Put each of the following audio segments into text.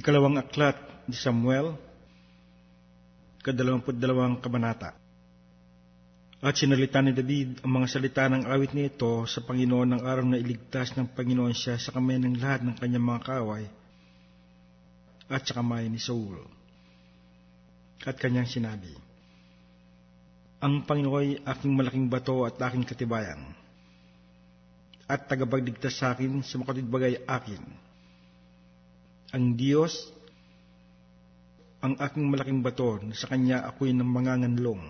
Ikalawang aklat ni Samuel, kadalawamput dalawang kabanata. At sinalita ni David ang mga salita ng awit nito sa Panginoon ng araw na iligtas ng Panginoon siya sa kamay ng lahat ng kanyang mga kaway at sa kamay ni Saul. At kanyang sinabi, Ang Panginoon ay aking malaking bato at aking katibayan, at tagapagligtas sa akin sa makatidbagay akin. Ang Diyos, ang aking malaking bato na sa Kanya ako'y nang manganganlong.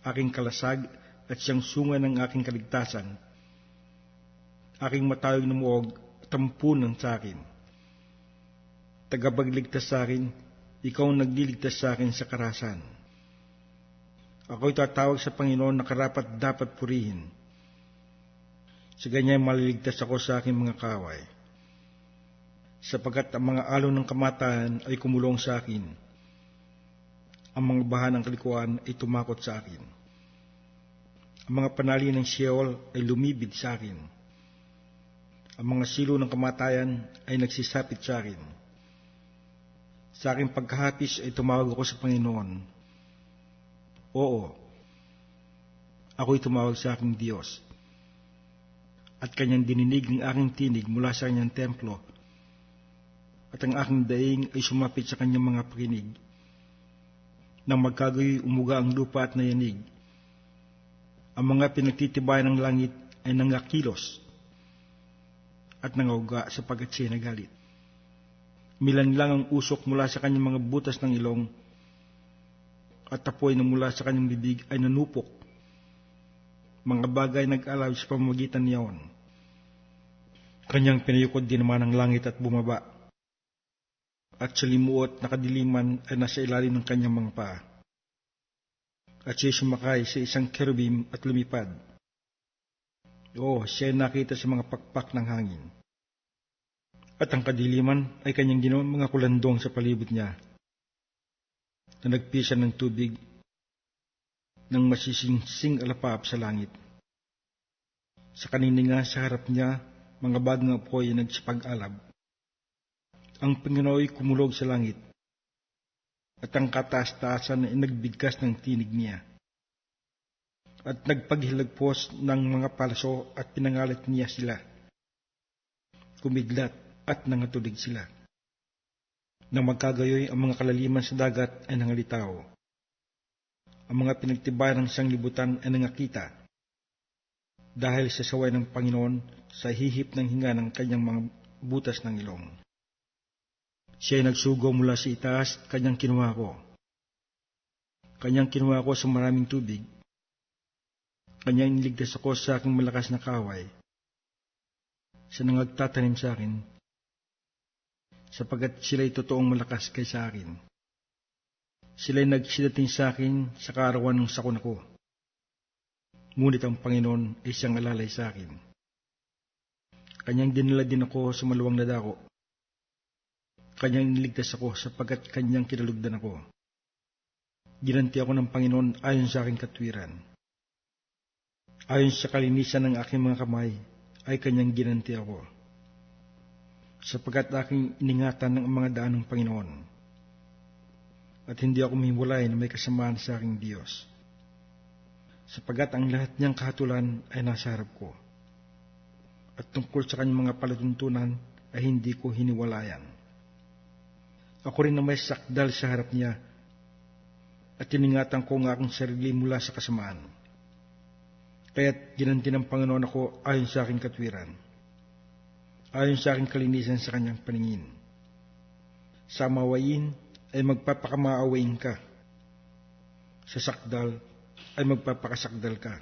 Aking kalasag at siyang sunga ng aking kaligtasan. Aking matawag na muog, tampunan sa akin. Tagapagligtas sa akin, ikaw nagliligtas sa akin sa karasan. Ako'y tatawag sa Panginoon na karapat dapat purihin. Sa ganyan maliligtas ako sa aking mga kaway sapagkat ang mga alon ng kamatayan ay kumulong sa akin. Ang mga bahan ng kalikuan ay tumakot sa akin. Ang mga panali ng Sheol ay lumibid sa akin. Ang mga silo ng kamatayan ay nagsisapit sa akin. Sa aking pagkahapis ay tumawag ako sa Panginoon. Oo, ako'y tumawag sa aking Diyos. At kanyang dininig ng aking tinig mula sa kanyang templo at ang aking daing ay sumapit sa kanyang mga pakinig. Nang magkagayoy umuga ang lupa at nayanig. Ang mga pinagtitibayan ng langit ay nangakilos at nangauga sapagkat siya nagalit. Milan lang ang usok mula sa kanyang mga butas ng ilong at tapoy na mula sa kanyang bibig ay nanupok. Mga bagay nag-alaw sa pamamagitan niyaon. Kanyang pinayukod din naman ang langit at bumaba at sa limuot na kadiliman ay nasa ilalim ng kanyang mga paa. At siya sumakay sa isang kerubim at lumipad. Oo, siya ay nakita sa mga pakpak ng hangin. At ang kadiliman ay kanyang ginawa mga kulandong sa palibot niya na nagpisa ng tubig ng masisingsing alapap sa langit. Sa kanininga sa harap niya, mga bagong apoy ay nagsipag-alab ang Panginooy kumulog sa langit, at ang kataas-taasan ay nagbigkas ng tinig niya. At nagpaghilagpos ng mga palaso at pinangalit niya sila. Kumidlat at nangatulig sila. Nang magkagayoy ang mga kalaliman sa dagat ay nangalitaw. Ang mga pinagtibayan ng sanglibutan ay nangakita. Dahil sa saway ng Panginoon sa hihip ng hinga ng kanyang mga butas ng ilong. Siya ay nagsugaw mula sa itaas, kanyang kinuha ko. Kanyang kinuha ko sa maraming tubig. Kanyang iniligtas ako sa aking malakas na kaway. Sa nangagtatanim sa akin, sapagat sila'y totoong malakas kay sa akin. Sila'y nagsidating sa akin sa kaarawan ng sakon ako. Ngunit ang Panginoon ay siyang alalay sa akin. Kanyang dinala din ako sa maluwang na dako Kanyang niligtas ako sapagkat kanyang kinalugdan ako. Ginanti ako ng Panginoon ayon sa aking katwiran. Ayon sa kalinisan ng aking mga kamay, ay kanyang ginanti ako. Sapagkat aking iningatan ng mga daan ng Panginoon. At hindi ako mihiwalay na may kasamaan sa aking Diyos. Sapagkat ang lahat niyang kahatulan ay nasa harap ko. At tungkol sa kanyang mga palatuntunan ay hindi ko hiniwalayan. Ako rin na may sakdal sa harap niya at tiningatan ko ang aking sarili mula sa kasamaan. Kaya't ginanti ng Panginoon ako ayon sa aking katwiran, ayon sa aking kalinisan sa kanyang paningin. Sa mawayin ay magpapakamaawain ka. Sa sakdal ay magpapakasakdal ka.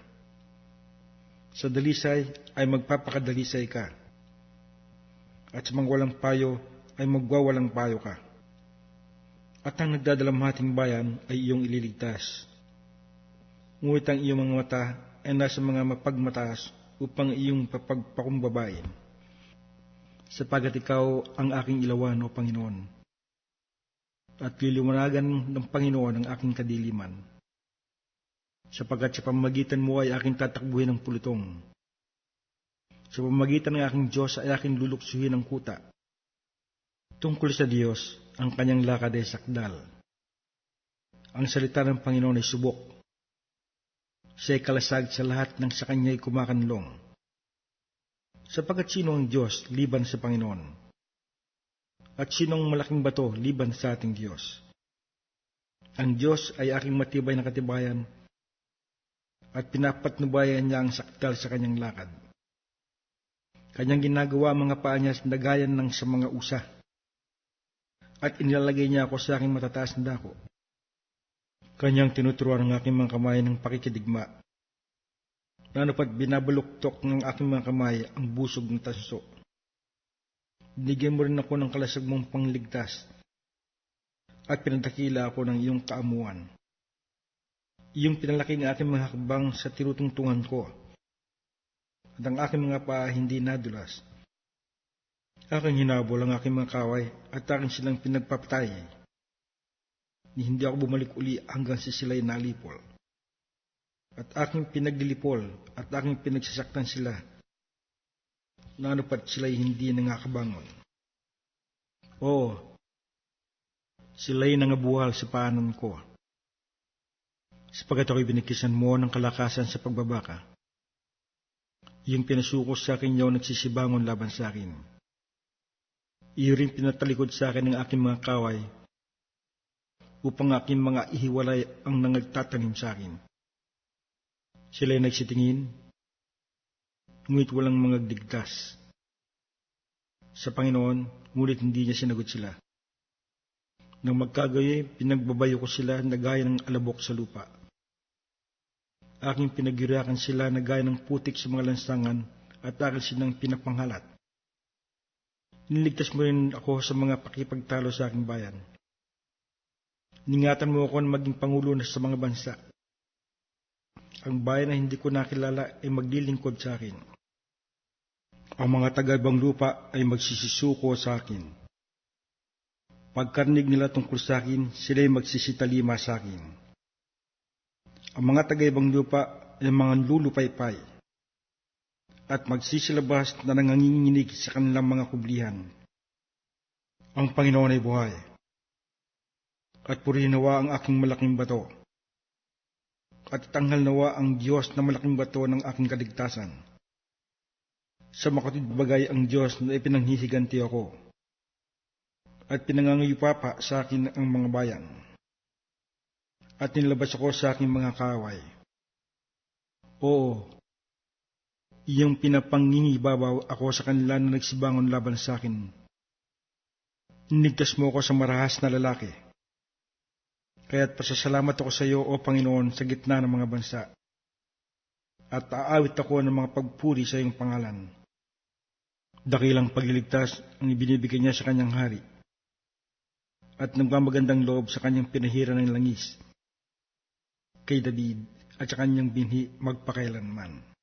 Sa dalisay ay magpapakadalisay ka. At sa mga walang payo ay magwawalang payo ka at ang nagdadalamhating bayan ay iyong ililigtas. Ngunit ang iyong mga mata ay nasa mga mapagmataas upang iyong papagpakumbabain. Sapagat ikaw ang aking ilawan, O Panginoon. At liliwanagan ng Panginoon ang aking kadiliman. Sapagat sa pamagitan mo ay aking tatakbuhin ng pulutong. Sa pamagitan ng aking Diyos ay aking luluksuhin ng kuta Tungkol sa Diyos, ang kanyang lakad ay sakdal. Ang salita ng Panginoon ay subok. Siya ay kalasag sa lahat ng sa kanya ay kumakanlong. Sapagat sino ang Diyos liban sa Panginoon? At sinong malaking bato liban sa ating Diyos? Ang Diyos ay aking matibay na katibayan at pinapatnubayan niya ang sakdal sa kanyang lakad. Kanyang ginagawa mga paa niya sa ng sa mga usa. At inilalagay niya ako sa aking matataas na dako. Kanyang tinuturuan ang aking mga kamay ng pakikidigma. Nanapat binabaluktok ng aking mga kamay ang busog ng tanso. Binigyan mo rin ako ng kalasag mong pangligtas at pinadakila ako ng iyong kaamuan. Iyong pinalaki ng aking mga hakbang sa tirutungtungan ko at ang aking mga paa hindi nadulas. Aking hinabol ang aking mga kaway at aking silang pinagpapatay. Ni hindi ako bumalik uli hanggang sa sila'y nalipol. At aking pinaglilipol at aking pinagsasaktan sila. Nanupat sila'y hindi nangakabangon. Oo, sila'y nangabuhal sa paanan ko. Sapagat ako'y binikisan mo ng kalakasan sa pagbabaka. Yung pinasukos sa akin yaw nagsisibangon laban sa akin. Iyo rin pinatalikod sa akin ng aking mga kaway upang aking mga ihiwalay ang nangagtatanim sa akin. Sila'y nagsitingin, ngunit walang mga digtas. Sa Panginoon, ngunit hindi niya sinagot sila. Nang magkagayoy, pinagbabayo ko sila na gaya ng alabok sa lupa. Aking pinagirakan sila na gaya ng putik sa mga lansangan at akin silang pinapanghalat. Niligtas mo rin ako sa mga pakipagtalo sa aking bayan. Ningatan mo ako na maging pangulo na sa mga bansa. Ang bayan na hindi ko nakilala ay maglilingkod sa akin. Ang mga taga-ibang lupa ay magsisisuko sa akin. Pagkarnig nila tungkol sa akin, sila'y magsisitalima sa akin. Ang mga taga-ibang lupa ay mga lulupaypay at magsisilabas na nanganginginig sa kanilang mga kublihan. Ang Panginoon ay buhay. At purihin nawa ang aking malaking bato. At tanghal nawa ang Diyos na malaking bato ng aking kaligtasan. Sa makatid bagay ang Diyos na ipinanghihiganti ako. At pinangangayupapa sa akin ang mga bayan at nilabas ako sa aking mga kaway. Oo, iyong pinapangingibabaw ako sa kanila na nagsibangon laban sa akin. Nigtas mo ako sa marahas na lalaki. Kaya't pasasalamat ako sa iyo, O Panginoon, sa gitna ng mga bansa. At aawit ako ng mga pagpuri sa iyong pangalan. Dakilang pagliligtas ang ibinibigay niya sa kanyang hari. At nagmamagandang loob sa kanyang pinahira ng langis kay David at sa kanyang binhi magpakailanman.